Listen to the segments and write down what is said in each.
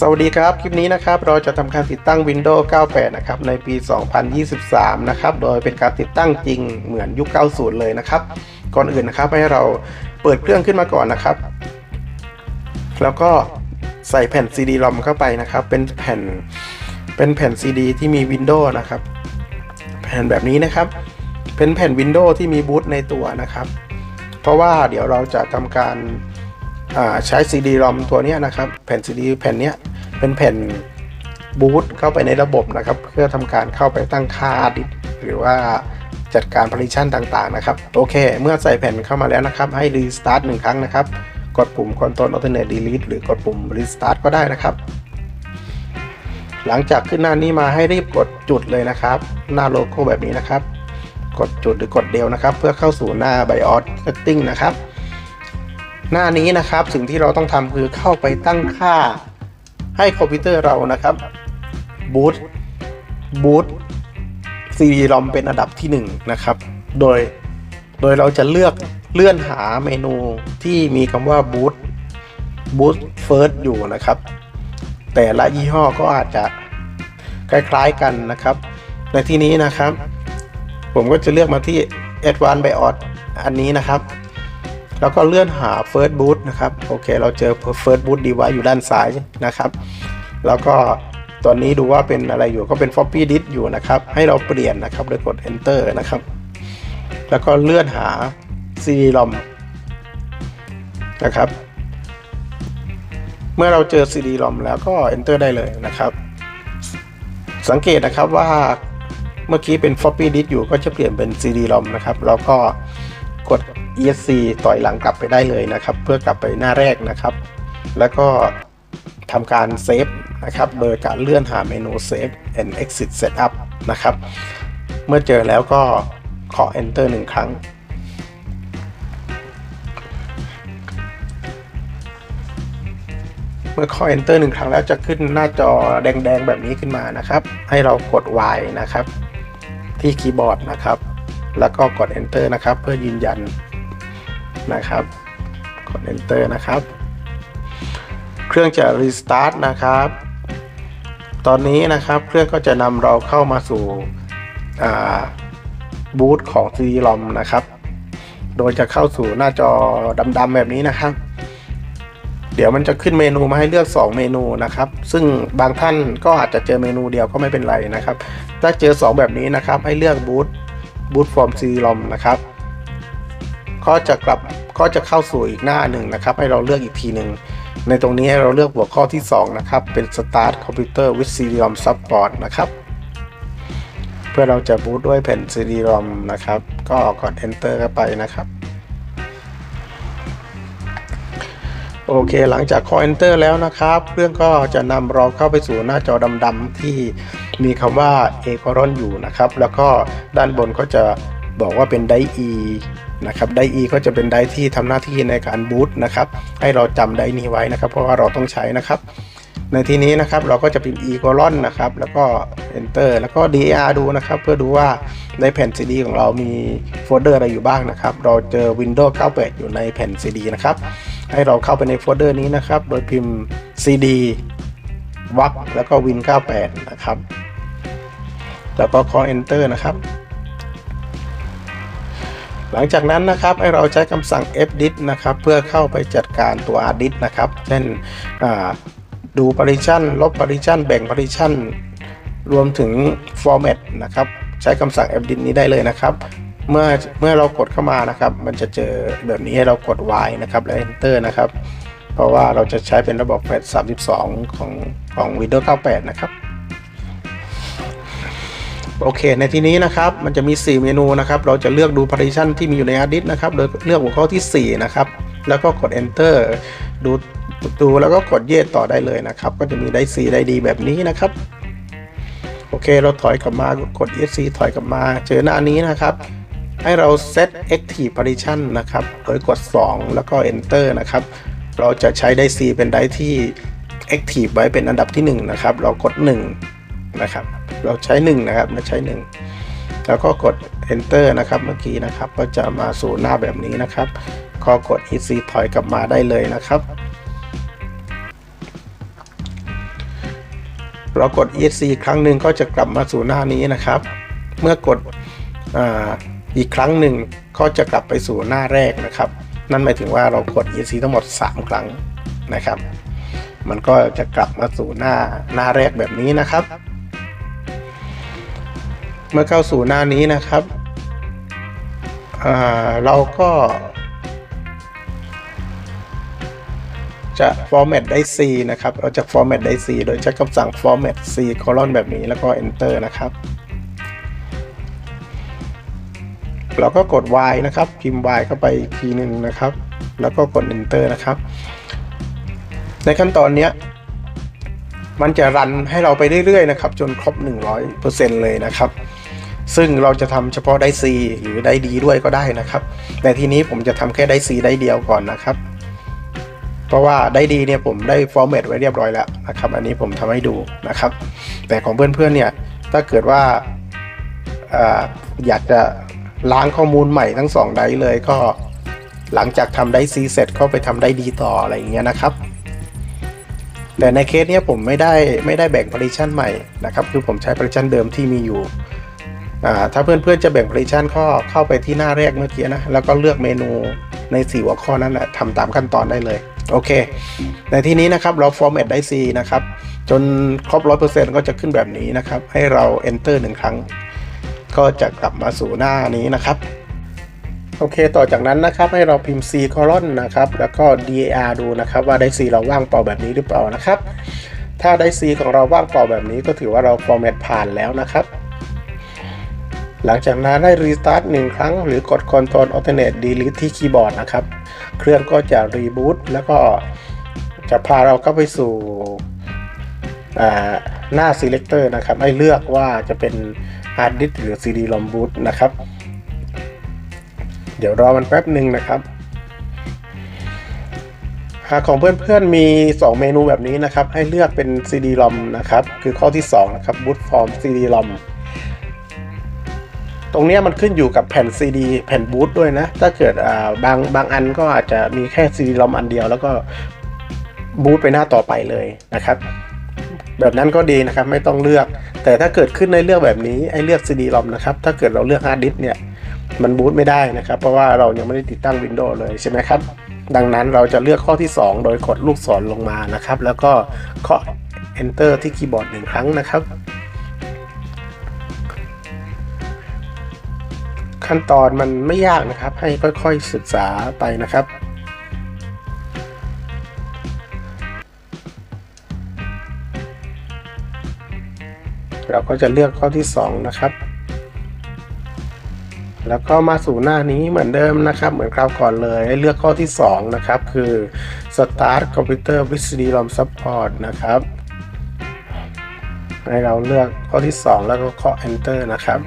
สวัสดีครับ คลิปนี้นะครับเราจะทำการติดตั้ง Windows 98 นะครับในปี 2023 นะครับโดยเป็นการติดตั้งจริงเหมือนยุค 90 เลยนะครับ ก่อนอื่นนะครับให้เราเปิดเครื่องขึ้นมาก่อนนะครับ แล้วก็ใส่แผ่น CD-ROM เข้าไปนะครับ เป็นแผ่นเป็นแผ่น CD ที่มี Windows นะครับ แผ่นแบบนี้นะครับ เป็นแผ่น Windows ที่มีบูตในตัวนะครับ เพราะว่าเดี๋ยวเราจะทำการ ใช้ CD-ROM ตัวนี้นะครับ แผ่น CD แผ่นนี้เป็นแผ่นบูตเข้าไปในระบบนะครับ เพื่อทำการเข้าไปตั้งค่าดิสหรือว่าจัดการ partition ต่างๆนะครับ โอเค เมื่อใส่แผ่นเข้ามาแล้วนะครับ ให้ restart หนึ่งครั้งนะครับ กดปุ่ม Ctrl Alternate Delete หรือกดปุ่ม restart ก็ได้นะครับ หลังจากขึ้นหน้านี้มาให้รีบกดจุดเลยนะครับ หน้าโลโก้แบบนี้นะครับ กดจุดหรือกดเดียวนะครับ เพื่อเข้าสู่หน้า BIOS Setting นะครับ หน้านี้นะครับสิ่งที่เราต้องทำคือเข้าไปตั้งค่าให้คอมพิวเตอร์เรานะครับบูตบูต CD-ROM เป็นอันดับที่ 1 นะครับ โดยโดยเราจะเลือกเลื่อนหาเมนูที่มีคำว่าบูตบูตเฟิร์สอยู่นะครับ แต่ละยี่ห้อก็อาจจะคล้ายๆกันนะครับ ในที่นี้นะครับ ผมก็จะเลือกมาที่ Advanced BIOS อันนี้นะครับ แล้วก็เลื่อนหา First Boot นะครับ โอเค เราเจอ First Boot Device อยู่ด้านซ้ายนะครับ แล้วก็ตอนนี้ดูว่าเป็นอะไรอยู่ก็เป็น Floppy Disk อยู่นะครับ ให้เราเปลี่ยนนะครับโดยกด Enter นะครับ แล้วก็เลื่อนหา CD-ROM นะครับ เมื่อเราเจอ CD-ROM แล้วก็ Enter ได้เลยนะครับ สังเกตนะครับว่าเมื่อกี้เป็น floppy disk อยู่ก็จะเปลี่ยนเป็น CD-ROM นะครับ แล้วก็ กด ESC ต่อยหลังกลับไปได้เลยนะครับ เพื่อกลับไปหน้าแรกนะครับ แล้วก็ทำการเซฟนะครับ โดยการเลื่อนหาเมนู Save and Exit Setup นะครับ เมื่อเจอแล้วก็ขอ Enter หนึ่งครั้ง เมื่อขอ Enter หนึ่งครั้งแล้วจะขึ้นหน้าจอแดงๆแบบนี้ขึ้นมานะครับ ให้เรากด Y นะครับ ที่คีย์บอร์ดนะครับ แล้วก็กด Enter นะครับ เพื่อยืนยันนะครับ กด Enter นะครับ เครื่องจะ Restart นะครับ ตอนนี้นะครับเครื่องก็จะนำเราเข้ามาสู่บูธของ CD-ROM นะครับ โดยจะเข้าสู่หน้าจอดำๆแบบนี้นะครับ เดี๋ยวมันจะขึ้นเมนูมาให้เลือก 2 เมนูนะครับ ซึ่งบางท่านก็อาจจะเจอเมนูเดียวก็ไม่เป็นไรนะครับ ถ้าเจอ 2 แบบนี้นะครับ ให้เลือกบูท บูทฟอร์มซีลอมนะครับ ก็จะกลับก็จะเข้าสู่อีกหน้าหนึ่งนะครับ ให้เราเลือกอีกทีหนึ่งในตรงนี้ให้เราเลือกหัวข้อที่ 2 นะครับ เป็น Start Computer with CD-ROM Support นะครับ เพื่อเราจะบูตด้วยแผ่น CD-ROM นะครับ ก็กด Enter เข้าไปนะครับ โอเคหลังจากคอ Enter แล้วนะครับ เครื่องก็จะนำเราเข้าไปสู่หน้าจอดำๆที่มีคำว่า a c o r o n อยู่นะครับ แล้วก็ด้านบนก็จะบอกว่าเป็นได E นะครับได E ก็จะเป็นไดที่ทำหน้าที่ในการบูตนะครับ ให้เราจำไดนี้ไว้นะครับ เพราะว่าเราต้องใช้นะครับ ในที่นี้นะครับเราก็จะพิมพ์ e c o r o n นะครับ แล้วก็ enter แล้วก็ dir ดูนะครับ เพื่อดูว่าในแผ่น CD ของเรามีโฟลเดอร์อะไรอยู่บ้างนะครับ เราเจอ Windows 98 อยู่ในแผ่น CD นะครับ ให้เราเข้าไปในโฟลเดอร์นี้นะครับ โดยพิมพ์ cd วักแล้วก็ win 98 นะครับ แล้วก็ call enter นะครับ หลังจากนั้นนะครับให้เราใช้คำสั่ง fdit นะครับ เพื่อเข้าไปจัดการตัว hard disk นะครับ เช่นดู partition ลบ partition แบ่ง partition รวมถึง format นะครับ ใช้คำสั่ง fdit นี้ได้เลยนะครับ เมื่อเมื่อเรากดเข้ามานะครับ มันจะเจอแบบนี้ให้เรากด Y นะครับและ Enter นะครับ เพราะว่าเราจะใช้เป็นระบบแฟลช32 ของของ Windows 98 นะครับ โอเค ในที่นี้นะครับ มันจะมี 4 เมนูนะครับ เราจะเลือกดู partition ที่มีอยู่ใน hard disk นะครับ โดยเลือกหัวข้อที่ 4 นะครับ แล้วก็กด enter ดูดูแล้วก็กดเยสต่อได้เลยนะครับ ก็จะมีได้ C ได้ดีแบบนี้นะครับโอเค เราถอยกลับมากด ESC ถอยกลับมา เจอหน้านี้นะครับ ให้เรา set active partition นะครับ โดยกด 2 แล้วก็ enter นะครับ เราจะใช้ได้ C เป็นได้ที่ active ไว้เป็นอันดับที่ 1 นะครับ เรากด 1 นะครับ เราใช้ 1 นะครับไม่ใช้ 1 แล้วก็กด enter นะครับ เมื่อกี้นะครับ ก็จะมาสู่หน้าแบบนี้นะครับ ก็กด EC ถอยกลับมาได้เลยนะครับเรากด ESC ครั้งหนึ่งก็จะกลับมาสู่หน้านี้นะครับ เมื่อกดอ่า อีกครั้งหนึ่งก็จะกลับไปสู่หน้าแรกนะครับ นั่นหมายถึงว่าเรากด E C ทั้งหมด 3 ครั้งนะครับ มันก็จะกลับมาสู่หน้าหน้าแรกแบบนี้นะครับ เมื่อเข้าสู่หน้านี้นะครับอ่าเราก็จะ format ได้ C นะครับ เราจะ format ได้ C โดยใช้คำสั่ง format C colon แบบนี้แล้วก็ enter นะครับ เราก็กด Y นะครับ พิมพ์ Y เข้าไปอีกทีหนึ่งนะครับ แล้วก็กด enter นะครับ ในขั้นตอนนี้มันจะรันให้เราไปเรื่อยๆนะครับ จนครบ 100%เลยนะครับ ซึ่งเราจะทำเฉพาะได้ C หรือได้ดีด้วยก็ได้นะครับ แต่ทีนี้ผมจะทำแค่ได้ C ได้เดียวก่อนนะครับ เพราะว่าได้ดีเนี่ยผมได้ฟอร์แมตไว้เรียบร้อยแล้วนะครับ อันนี้ผมทำให้ดูนะครับ แต่ของเพื่อนๆเนี่ยถ้าเกิดว่าอ่าอยากจะ ล้างข้อมูลใหม่ทั้งสองไดร์เลยก็หลังจากทำไดซีเสร็จเข้าไปทำไดดีต่ออะไรอย่างเงี้ยนะครับ แต่ในเคสเนี้ยผมไม่ได้ไม่ได้แบ่ง partition ใหม่นะครับคือผมใช้ partition เดิมที่มีอยู่อ่าถ้าเพื่อนๆจะแบ่ง partition ก็เข้าไปที่หน้าแรกเมื่อกี้นะแล้วก็เลือกเมนูใน 4 หัวข้อนั้นนะทำตามขั้นตอนได้เลยโอเค ในที่นี้นะครับเรา format ได้ C นะครับ จนครบ 100%ก็จะขึ้นแบบนี้นะครับ ให้เรา enter หนึ่งครั้ง ก็จะกลับมาสู่หน้านี้นะครับ โอเคต่อจากนั้นนะครับให้เราพิมพ์ C colon นะครับ แล้วก็ dar ดูนะครับ ว่าได้ C เราว่างเปล่าแบบนี้หรือเปล่านะครับ ถ้าได้ C ของเราว่างเปล่าแบบนี้ก็ถือว่าเรา format ผ่านแล้วนะครับหลังจากนั้นได้ restart หนึ่งครั้ง หรือกด Ctrl Alternate Delete ที่คีย์บอร์ดนะครับ เครื่องก็จะ reboot แล้วก็จะพาเราเข้าไปสู่หน้า selector นะครับ ให้เลือกว่าจะเป็น hard disk หรือ CD-ROM boot นะครับ เดี๋ยวรอมันแป๊บหนึ่งนะครับ หากของเพื่อนๆมี 2 เมนูแบบนี้นะครับ ให้เลือกเป็น CD-ROM นะครับ คือข้อที่ 2 นะครับ boot from CD-ROM ตรงนี้มันขึ้นอยู่กับแผ่น CD แผ่นบูตด้วยนะ ถ้าเกิดอ่าบางบางอันก็อาจจะมีแค่ CD ลอมอันเดียว แล้วก็บูตไปหน้าต่อไปเลยนะครับ แบบนั้นก็ดีนะครับไม่ต้องเลือก แต่ถ้าเกิดขึ้นในเลือกแบบนี้ไอ้เลือก CD ลอมนะครับถ้าเกิดเราเลือกฮาร์ดดิสเนี่ยมันบูตไม่ได้นะครับ เพราะว่าเรายังไม่ได้ติดตั้ง Windows เลยใช่ไหมครับ ดังนั้นเราจะเลือกข้อที่ 2 โดยกดลูกศรลงมานะครับ แล้วก็เคาะ Enter ที่คีย์บอร์ดหนึ่งครั้งนะครับ ขั้นตอนมันไม่ยากนะครับ ให้ค่อยๆศึกษาไปนะครับ เราก็จะเลือกข้อที่ 2 นะครับ แล้วก็มาสู่หน้านี้เหมือนเดิมนะครับ เหมือนคราวก่อนเลยเลือกข้อที่ 2 นะครับ คือ Start Computer with CD-ROM Support นะครับ ให้เราเลือกข้อที่ 2 แล้วก็เคาะ Enter นะครับ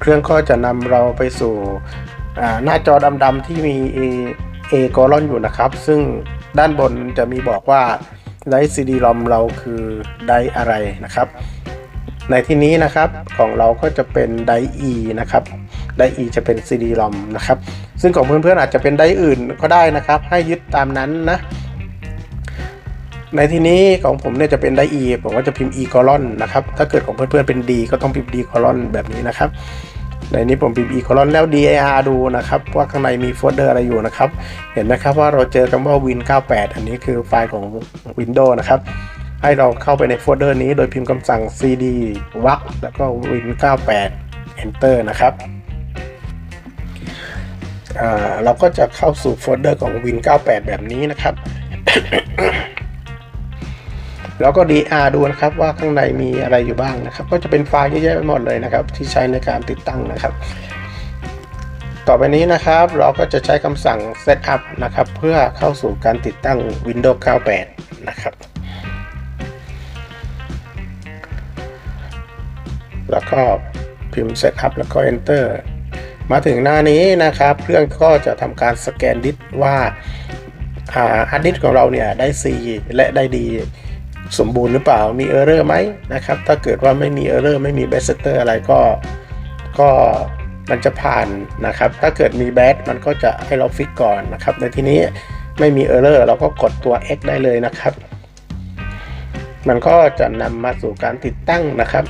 เครื่องก็จะนำเราไปสู่หน้าจอดำๆที่มี A A กอลอนอยู่นะครับ ซึ่งด้านบนจะมีบอกว่าได CD-ROM เราคือไดอะไรนะครับ ในที่นี้นะครับของเราก็จะเป็นได E นะครับได E จะเป็น CD-ROM นะครับ ซึ่งของเพื่อนๆอาจจะเป็นไดอื่นก็ได้นะครับ ให้ยึดตามนั้นนะ ในที่นี้ของผมเนี่ยจะเป็นได E ผมก็จะพิมพ์ E กอลอนนะครับถ้าเกิดของเพื่อนๆเป็น D ก็ต้องพิมพ์ D กอลอนแบบนี้นะครับในนี้ผมพิมพ์ e ค o ลอนแล้ว dir ดูนะครับว่าข้างในมีโฟลเดอร์อะไรอยู่นะครับ เห็นไหมครับว่าเราเจอคำว่า win 98 อันนี้คือไฟล์ของ Windows นะครับ ให้เราเข้าไปในโฟลเดอร์นี้โดยพิมพ์คำสั่ง cd วักแล้วก็ win 98 enter นะครับอ่าเราก็จะเข้าสู่โฟลเดอร์ของ win 98 แบบนี้นะครับ แล้วก็ DR ดูนะครับว่าข้างในมีอะไรอยู่บ้างนะครับ ก็จะเป็นไฟล์เยอะแยะไปหมดเลยนะครับ ที่ใช้ในการติดตั้งนะครับ ต่อไปนี้นะครับเราก็จะใช้คำสั่ง setup นะครับ เพื่อเข้าสู่การติดตั้ง Windows 98 นะครับ แล้วก็พิมพ์ setup แล้วก็ enter มาถึงหน้านี้นะครับ เครื่องก็จะทำการสแกนดิสว่าฮาร์ดดิสของเราเนี่ยได้ C และได้ดีสมบูรณ์หรือเปล่ามีเออร์เรอร์ไหมนะครับ ถ้าเกิดว่าไม่มีเออร์เรอร์ไม่มีแบสเตอร์อะไรก็ก็มันจะผ่านนะครับ ถ้าเกิดมีแบสมันก็จะให้เราฟิกก่อนนะครับ ในที่นี้ไม่มีเออร์เรอร์เราก็กดตัว X ได้เลยนะครับ มันก็จะนำมาสู่การติดตั้งนะครับ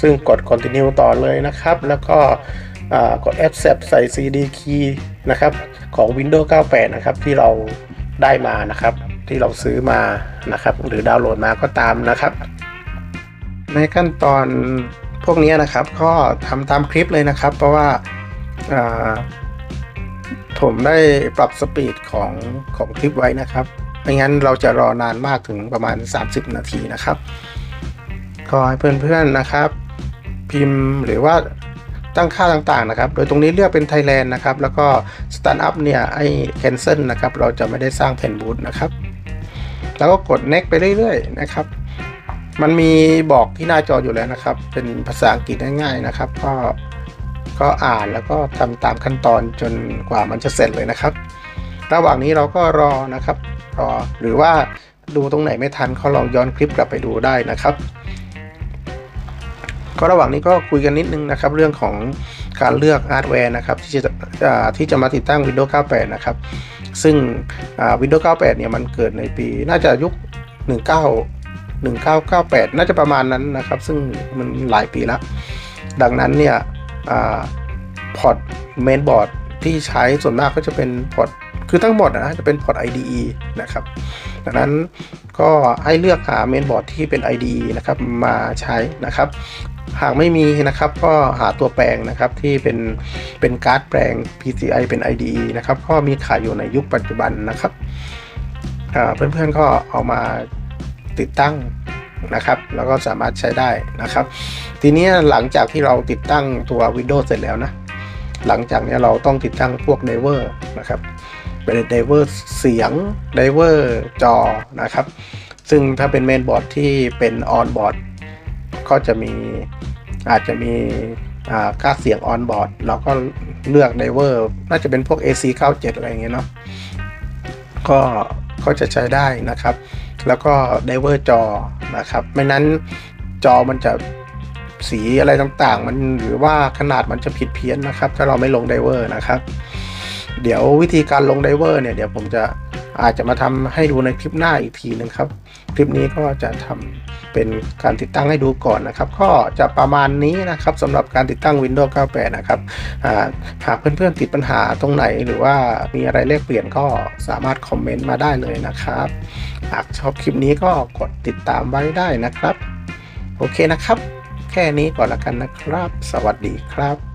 ซึ่งกด continue ต่อเลยนะครับ แล้วก็กด accept ใส่ cd key นะครับ ของ Windows 98 นะครับ ที่เราได้มานะครับ ที่เราซื้อมานะครับ หรือดาวน์โหลดมาก็ตามนะครับ ในขั้นตอนพวกนี้นะครับ ก็ทำตามคลิปเลยนะครับ เพราะว่าผมได้ปรับสปีดของของคลิปไว้นะครับไม่งั้นเราจะรอนานมากถึงประมาณ 30 นาทีนะครับก็ให้เพื่อนๆนะครับ พิมพ์หรือว่าตั้งค่าต่างๆนะครับ โดยตรงนี้เลือกเป็น Thailand นะครับ แล้วก็ Stand Up เนี่ยไอ้ Cancel นะครับ เราจะไม่ได้สร้างแผ่นบูทนะครับ แล้วก็กด Next ไปเรื่อยๆนะครับ มันมีบอกที่หน้าจออยู่แล้วนะครับ เป็นภาษาอังกฤษง่ายๆนะครับ ก็ก็อ่านแล้วก็ทำตามขั้นตอนจนกว่ามันจะเสร็จเลยนะครับ ระหว่างนี้เราก็รอนะครับ รอหรือว่าดูตรงไหนไม่ทันเขาลองย้อนคลิปกลับไปดูได้นะครับ ก็ระหว่างนี้ก็คุยกันนิดนึงนะครับเรื่องของการเลือกฮาร์ดแวร์นะครับที่จะที่จะมาติดตั้ง Windows 98 นะครับ ซึ่ง Windows 98 เนี่ยมันเกิดในปีน่าจะยุค 19 1998 น่าจะประมาณนั้นนะครับ ซึ่งมันหลายปีแล้วดังนั้นเนี่ยพอร์ตเมนบอร์ดที่ใช้ส่วนมากก็จะเป็นพอร์ตคือทั้งหมดนะจะเป็นพอร์ต IDE นะครับดังนั้นก็ให้เลือกหาเมนบอร์ดที่เป็น IDE นะครับมาใช้นะครับ หากไม่มีนะครับก็หาตัวแปลงนะครับที่เป็นเป็นการ์ดแปลง PCI เป็น IDE นะครับก็มีขายอยู่ในยุคปัจจุบันนะครับเพื่อนๆก็เอามาติดตั้งนะครับแล้วก็สามารถใช้ได้นะครับ ทีนี้หลังจากที่เราติดตั้งตัว Windows เสร็จแล้วนะหลังจากนี้เราต้องติดตั้งพวกไดเวอร์นะครับเป็นไดเวอร์เสียงไดเวอร์จอนะครับซึ่งถ้าเป็นเมนบอร์ดที่เป็นออนบอร์ด ก็จะมีอาจจะมีอ่าค่าเสียงออนบอร์ดเราก็เลือกไดเวอร์น่าจะเป็นพวก AC 97อะไรอย่างเงี้ยเนาะก็ก็จะใช้ได้นะครับ แล้วก็ไดเวอร์จอนะครับ ไม่นั้นจอมันจะสีอะไรต่างๆ มันหรือว่าขนาดมันจะผิดเพี้ยนนะครับ ถ้าเราไม่ลงไดเวอร์นะครับ เดี๋ยววิธีการลงไดเวอร์เนี่ยเดี๋ยวผมจะ อาจจะมาทำให้ดูในคลิปหน้าอีกทีหนึงครับ คลิปนี้ก็จะทำเป็นการติดตั้งให้ดูก่อนนะครับ ก็จะประมาณนี้นะครับสำหรับการติดตั้ง Windows 98 นะครับหากเพื่อนๆติดปัญหาตรงไหนหรือว่ามีอะไรแลกเปลี่ยนก็สามารถคอมเมนต์มาได้เลยนะครับ หากชอบคลิปนี้ก็กดติดตามไว้ได้นะครับ โอเคนะครับ แค่นี้ก่อนละกันนะครับ สวัสดีครับ